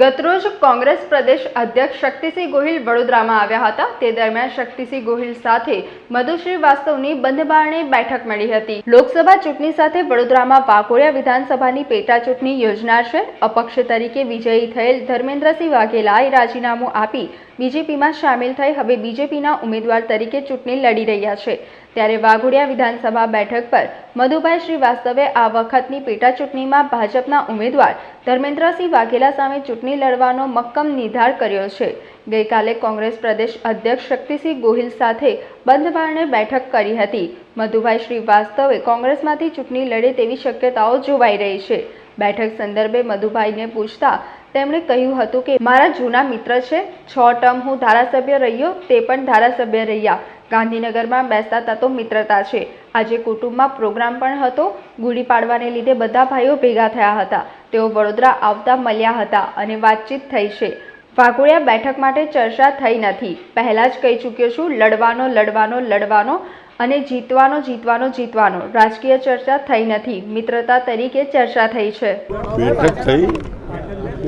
ગતરોજ કોંગ્રેસ પ્રદેશ અધ્યક્ષ શક્તિસિંહ ગોહિલ વડોદરામાં આવ્યા હતા. તે દરમિયાન શક્તિસિંહ ગોહિલ સાથે મધુ શ્રીવાસ્તવની બંધબારણે બેઠક મળી હતી. લોકસભા ચૂંટણી સાથે વડોદરામાં વાઘોડિયા વિધાનસભાની પેટા ચૂંટણી યોજનાર છે. અપક્ષ તરીકે વિજયી થયેલ ધર્મેન્દ્રસિંહ વાઘેલાએ રાજીનામું આપી બીજેપીમાં સામેલ થઈ હવે બીજેપીના ઉમેદવાર તરીકે ચૂંટણી લડી રહ્યા છે. ત્યારે વાઘોડિયા વિધાનસભા બેઠક પર મધુભાઈ શ્રીવાસ્તવે આ વખતની પેટાચૂંટણીમાં ભાજપના ઉમેદવાર ધર્મેન્દ્રસિંહ વાઘેલા સામે ચૂંટણી લડવાનો મક્કમ નિર્ધાર કર્યો છે. ગઈકાલે કોંગ્રેસ પ્રદેશ અધ્યક્ષ શક્તિસિંહ ગોહિલ સાથે બંધ બારણે બેઠક કરી હતી. મધુભાઈ શ્રીવાસ્તવે કોંગ્રેસમાંથી ચૂંટણી લડે તેવી શક્યતાઓ જોવાઈ રહી છે. બેઠક સંદર્ભે મધુભાઈને પૂછતા તેમણે કહ્યું હતું કે, મારા જૂના મિત્ર છે, છ ટર્મ હું ધારાસભ્ય રહ્યો, તે પણ ધારાસભ્ય રહ્યા. ગાંધીનગરમાં બેસતા હતા તો મિત્રતા છે. આજે કુટુંબમાં પ્રોગ્રામ પણ હતો. ગુડી પાડવાને લીધે બધા ભાઈઓ ભેગા થયા હતા. તેઓ વડોદરા આવતા મળ્યા હતા અને વાતચીત થઈ છે. વાઘોડિયા બેઠક માટે ચર્ચા થઈ નથી. પહેલાં જ કહી ચૂક્યો છું, લડવાનો લડવાનો લડવાનો અને જીતવાનો જીતવાનો જીતવાનો. રાજકીય ચર્ચા થઈ નથી. મિત્રતા તરીકે ચર્ચા થઈ છે. બેઠક થઈ.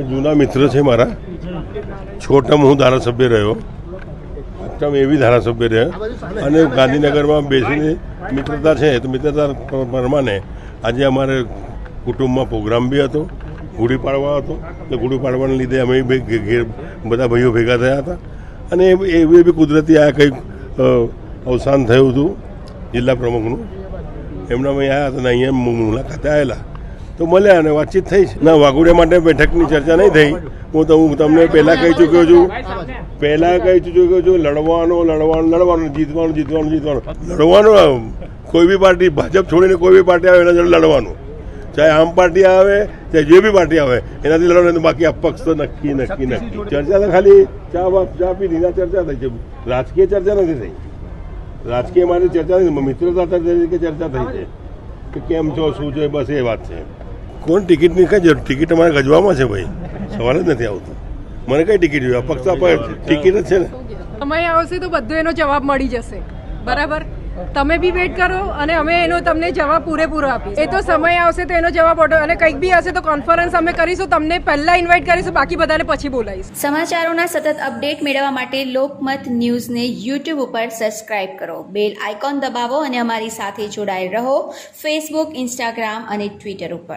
જૂના મિત્ર છે મારા. છોટમ હું ધારાસભ્ય રહ્યો. અષ્ટમ એવી ધારાસભ્ય રહ્યા અને ગાંધીનગરમાં બેસીને મિત્રતા છે, તો મિત્રતા પ્રમાણે આજે અમારે કુટુંબમાં પ્રોગ્રામ બી હતો, ગુડી પાડવા હતો. તો ગુડી પાડવાને લીધે અમે ઘેર બધા ભાઈઓ ભેગા થયા હતા. અને એવી બી કુદરતી આ કંઈક અવસાન થયું હતું જિલ્લા પ્રમુખનું. એમના અમે આવ્યા હતા અને અહીંયા મુલાકાતે આવેલા તો મળ્યા અને વાતચીત થઈ. છે ના વાઘોડિયા માટે બેઠકની ચર્ચા નહીં થઈ. હું તો હું તમને પહેલાં કહી ચૂક્યો છું. પહેલાં કહી ચૂક્યો છું લડવાનો લડવાનો લડવાનો જીતવાનું જીતવાનું જીતવાનું. લડવાનું કોઈ બી પાર્ટી ભાજપ છોડીને કોઈ બી પાર્ટી આવે એના જોડે લડવાનું. ચાહે આમ પાર્ટી આવે ચાહે જે બી પાર્ટી આવે એનાથી લડવાનું બાકી અપક્ષ તો નક્કી નક્કી નક્કી. ચર્ચા તો ખાલી ચા બાપ ચા પી દીધા ચર્ચા થઈ છે. રાજકીય ચર્ચા નથી થઈ. રાજકીય માટે ચર્ચા નથી મિત્રતા તરીકે ચર્ચા થઈ છે. કે કેમ છો શું છે બસ એ વાત છે. કોણ ટિકિટની કઈ જરૂર? ટિકિટ અમારે ગજવામાં છે ભાઈ. સવાલ જ નથી આવતો. મને કઈ ટિકિટ જોઈએ? ફક્ત આપણે ટિકિટ જ છે ને. સમય આવશે તો બધો એનો જવાબ મળી જશે. બરાબર? તમે બી વેટ કરો અને અમે એનો તમને જવાબ પૂરેપૂરો આપીશું એ તો સમય આવશે તો એનો જવાબ ઓર્ડર અને કંઈક બી હશે તો કોન્ફરન્સ અમે કરીશું તમને પહેલા ઇન્વાઇટ કરીશું બાકી બધાને પછી બોલાવીશ. સમાચારોના સતત અપડેટ મેળવવા માટે લોકમત ન્યૂઝને યુટ્યુબ ઉપર સબસ્ક્રાઇબ કરો. બેલ આઇકોન દબાવો અને અમારી સાથે જોડાયેલ રહો. ફેસબુક ઇન્સ્ટાગ્રામ અને ટ્વિટર ઉપર.